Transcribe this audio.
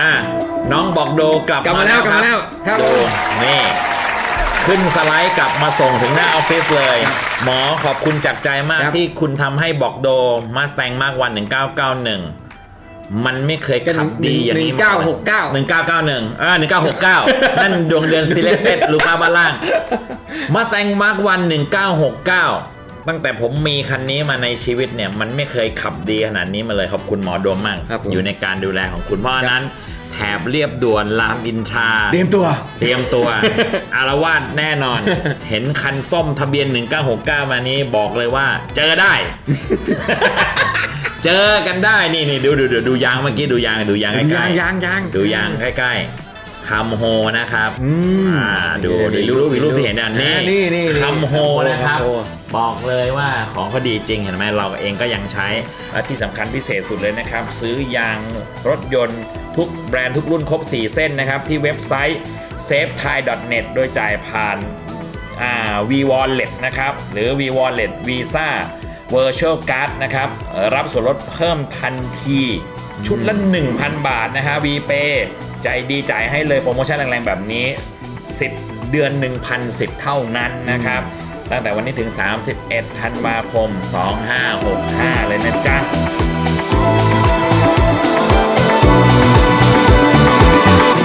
อะน้องบอกโดกลับกลับมาแล้วกลับมาแล้วครับดูนี่ขึ้นสไลด์กลับมาส่งถึงหน้าออฟฟิศเลย หมอขอบคุณจากใจมากครับ ที่คุณทำให้บอกโดมาสแตงมากวัน 1991 มันไม่เคยขับดีอย่างนี้หนึ่งเก้าหกเก้าหนึ่งเก้าเก้าหนึ่งอ่าหนึ่งเก้าหกเก้านั่นดวงเดือนซิเลเต็ดลูกาบาล่างมาสแตงมาร์กวันหนึ่งเก้าหกเก้า ตั้งแต่ผมมีคันนี้มาในชีวิตเนี่ย มันไม่เคยขับดีขนาดนี้มาเลยขอบคุณหมอดวงมากครับผม อยู่ในการดูแลของคุณเพราะฉะนั้นแถบเรียบด่วนรามอินทรา เตรียมตัว เตรียมตัว อารวาสแน่นอน เห็นคันส้มทะเบียน 1969 มานี้บอกเลยว่า เจอได้ เจอกันได้นี่นี่ดูดูดูดูยางเมื่อกี้ดูยางดูยางใกยาล้งยางยางๆดูยางใกล้ๆ คำโฮนะครับอืมอ่าดูดูรูปรูปที่เห็นอันนี้อ่านี่นี่นี่คำโฮนะครับ คำโฮ บอกเลยว่าของเขาดีจริงเห็นไหมเราเองก็ยังใช้ และที่สำคัญพิเศษสุดเลยนะครับ ซื้อยางรถยนต์ทุกแบรนด์ทุกรุ่นครบ 4 เส้นนะครับ ที่เว็บไซต์ safethai.net โดยจ่ายผ่านอ่า V Wallet นะครับ หรือ V Wallet Visa Virtual Card นะครับเอ่อรับส่วนลดเพิ่มทันที ชุดละ 1,000 บาทนะฮะ V Pay ใจดีจ่ายให้เลยโปรโมชั่นแรงๆแบบนี้ 10 เดือน 1,000สิทธิ์เท่านั้นนะครับ ตั้งแต่วันนี้ถึง 31 ธันวาคม 2565 เลยนะจ๊ะ